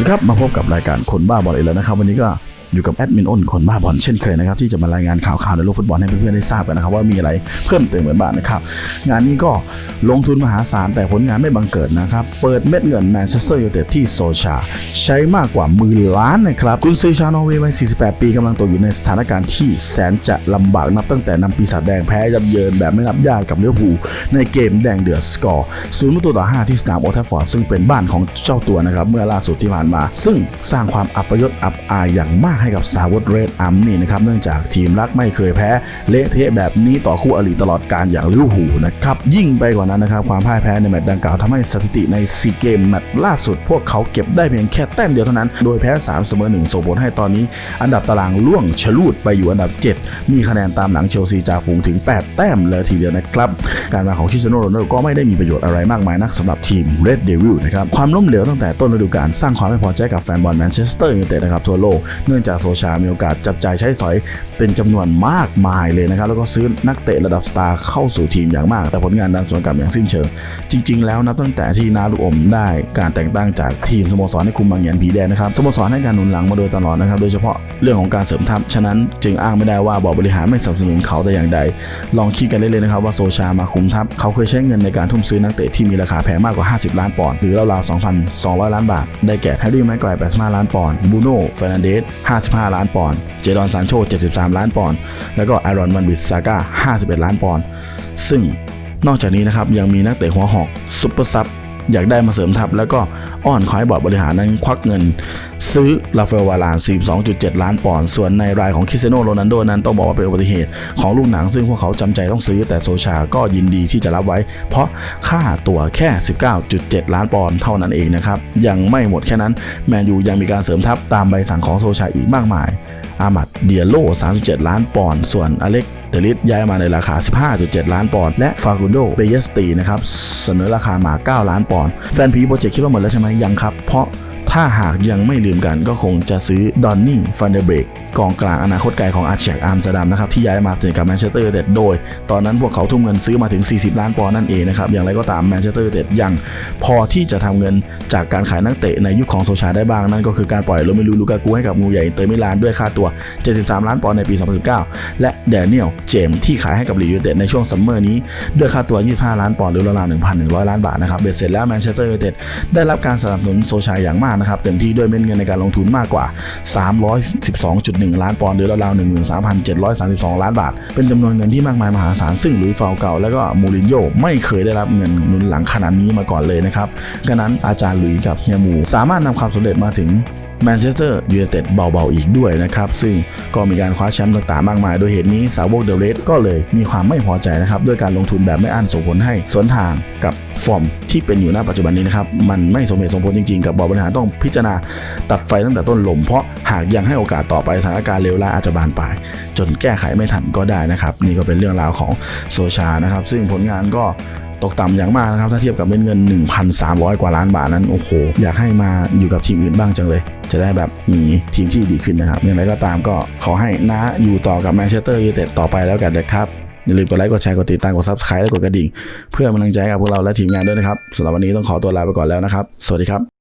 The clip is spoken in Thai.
วัสดีครับมาพบกับรายการคนบ้าบอลอีกแล้วนะครับ วันนี้ก็ อยู่กับแอดมินอ้นคนบ้าบอลเช่นเคยนะครับที่จะมารายงานข่าวๆในโลกฟุตบอลให้เพื่อนๆได้ทราบกันนะครับว่ามีอะไรเพิ่มเติมเหมือนบ้างนะครับงานนี้ก็ลงทุนมหาศาลแต่ผลงานไม่บังเกิดนะครับเปิดเม็ดเงินแมนเชสเตอร์ยูไนเต็ดที่โซชา ใช้มากกว่าหมื่นล้านนะครับกุนซือชาวนอร์เวย์วัย 48 ปีกำลังตกอยู่ในสถานการณ์ที่แสนจะลำบากนับตั้งแต่นำปีศาจแดงแพ้ยับเยินแบบไม่นับญาติกับเลิเวปูในเกมแดงเดือดสกอร์ศูนย์ประตูต่อ 5 ที่สนามโอลแทัฟฟอร์ดซึ่งเป็นบ้านของเจ้าตัวนะครับเมื่อล่าสุดที่ผ่านมา ซึ่งสร้างความอัปยศอับอายอย่างมากให้กับสาวดเรดอัมนี่นะครับเนื่องจากทีมรักไม่เคยแพ้เละเทะแบบนี้ต่อคู่อริตลอดการอย่างลิเวอร์พูลนะครับยิ่งไปกว่านั้นนะครับความพ่ายแพ้ในแมตช์ดังกล่าวทำให้สถิติในซีเกมแมตช์ล่าสุด พวกเขาเก็บได้เพียงแค่แต้มเดียวเท่านั้น โดยแพ้3เสมอ1ส่งผลให้ตอนนี้ อันดับตารางล่วงฉลูดไปอยู่อันดับ 7 มีคะแนนตามหลังเชลซีจ่าฝูงถึง 8 แต้มเลยทีเดียวนะครับการมาของคริสเตียโนโรนัลโดก็ไม่ได้มีประโยชน์อะไรมากมายนักสำหรับทีม Red Devil นะครับความล้มเหลวตั้งแต่ต้นฤดูกาลสร้างความไม่พอใจกับแฟนบอลแมนเชสเตอร์ยูไนเต็ดนะครับทั่วโลกเนื่องจากโซชา มีโอกาสจับจ่ายใช้สอยเป็นจำนวนมากมายเลยนะครับ แล้วก็ซื้อนักเตะระดับสตาร์เข้าสู่ทีมอย่างมาก แต่ผลงานดันสวนกลับอย่างสิ้นเชิง จริง ๆ แล้วนับตั้งแต่ที่นาลูกอมได้การแต่งตั้งจากทีมสโมสรให้คุมบางแยนผีแดงนะครับ สโมสรให้การหนุนหลังมาโดยตลอดนะครับ โดยเฉพาะเรื่องของการเสริมทัพ ฉะนั้นจึงอ้างไม่ได้ว่าบอร์ดบริหารไม่สนับสนุนเขาแต่อย่างใด ลองคิดกันเล่นๆนะครับว่าโซชามาคุมทัพ เขาเคยใช้เงินในการทุ่มซื้อนักเตะที่มีราคาแพงมากกว่า 50 ล้านปอนด์ หรือราวๆ2,200 ล้านบาท ได้แก่แฮร์รี่แม็กไกวร์85ล้านปอนด์ บูโน่เฟรนันเดส55 ล้านปอนด์ เจดอนซานโช 73 ล้านปอนด์ แล้วก็ไอรอนมันบิสซาก้า51 ล้านปอนด์ ซึ่งนอกจากนี้นะครับยังมีนักเตะหัวหอกซุปเปอร์ซับอยากได้มาเสริมทัพ แล้วก็อ้อนคอให้บอร์ดบริหารนั้นควักเงิน ซื้อลาเฟลวาลาน 42.7 ล้านปอนด์ ส่วนในรายของคริสเตียโนโรนัลโดนั้นต้องบอกว่าเป็นอุบัติเหตุของลูกหนัง ซึ่งพวกเขาจำใจต้องซื้อ แต่โซชาก็ยินดีที่จะรับไว้ เพราะค่าตัวแค่ 19.7 ล้านปอนด์เท่านั้นเองนะครับ ยังไม่หมดแค่นั้น แมนยูยังมีการเสริมทัพตามใบสั่งของโซชาอีกมากมาย อามัดเดียโล 37 ล้านปอนด์ ส่วนอเล็กเดลิสย้ายมาในราคา 15.7 ล้านปอนด์ และฟากุนโดเบเยสตีนะครับ เสนอราคามา 9 ล้านปอนด์ แฟนผีโปรเจกต์คิดว่าหมดแล้วใช่ไหมยังครับ เพราะ ถ้าหากยังไม่ลืมกันก็คงจะซื้อดอนนี่ฟันเดเบรกกองกลางอนาคตไกลของอาร์เชกอาร์มสเตอร์ดัมนะครับที่ย้ายมาสนิทกับแมนเชสเตอร์ยูไนเต็ดโดย ตอนนั้นพวกเขาทุ่มเงินซื้อมาถึง 40 ล้านปอนด์นั่นเองนะครับอย่างไรก็ตามแมนเชสเตอร์ยูไนเต็ดยังพอที่จะทำเงินจากการขายนักเตะในยุคของโซชาได้บ้างนั่นก็คือการปล่อยโรเมลูลูกากูให้กับงูใหญ่เตอร์มิลานด้วยค่าตัว 73 ล้านปอนด์ในปี 2019 และแดเนียลเจมที่ขายให้กับลีดยูไนเต็ดในช่วงซัมเมอร์นี้ด้วยค่าตัว 25 ล้านปอนด์หรือราวๆ1,100 ล้านบาทนะครับเบ็ดเสร็จแล้วแมนเชสเตอร์ยูไนเต็ดได้รับการสนับสนุนโซชาอย่างมากนะครับเต็มที่ด้วยเม็ดเงินในการลงทุนมากกว่า 312.1 ล้านปอนด์หรือราวๆ13,732 ล้านบาท เป็นจำนวนเงินที่มากมายมหาศาลซึ่งหลุยฟาวเก่าและก็มูรินโญ่ไม่เคยได้รับเงินหนุนหลังขนาดนี้มาก่อนเลยนะครับดังนั้นอาจารย์หลุยกับเฮียมูสามารถนำความสำเร็จมาถึง แมนเชสเตอร์ยูไนเต็ดเบาๆอีกด้วยนะครับ ซึ่งก็มีการคว้าแชมป์ต่างๆมากมาย โดยเหตุนี้สาวกเดลเรสก็เลยมีความไม่พอใจนะครับด้วยการลงทุนแบบไม่อั้นส่งผลให้สวนทางกับฟอร์มที่เป็นอยู่ณปัจจุบันนี้นะครับ มันไม่สมเหตุสมผลจริงๆ กับบอร์ดบริหารต้องพิจารณาตัดไฟตั้งแต่ต้นลม เพราะหากยังให้โอกาสต่อไปสถานการณ์เลวร้ายอาจจะบานปลายจนแก้ไขไม่ทันก็ได้นะครับ นี่ก็เป็นเรื่องราวของโซชานะครับ ซึ่งผลงานก็ ตกต่ำอย่างมากนะครับ ถ้าเทียบกับเม็ดเงิน 1,300 กว่าล้านบาทนั้นโอ้โหอยากให้มาอยู่กับทีมอื่นบ้างจังเลย จะได้แบบมีทีมที่ดีขึ้นนะครับอย่างไรก็ตามก็ขอให้น้าอยู่ต่อกับแมนเชสเตอร์ยูไนเต็ดต่อไปแล้วกันนะครับอย่าลืมกดไลค์กดแชร์กดติดตามกด Subscribe และกดกระดิ่ง เพื่อเป็นกำลังใจกับพวกเราและทีมงานด้วยนะครับสำหรับวันนี้ต้องขอตัวลาไปก่อนแล้วนะครับ สวัสดีครับ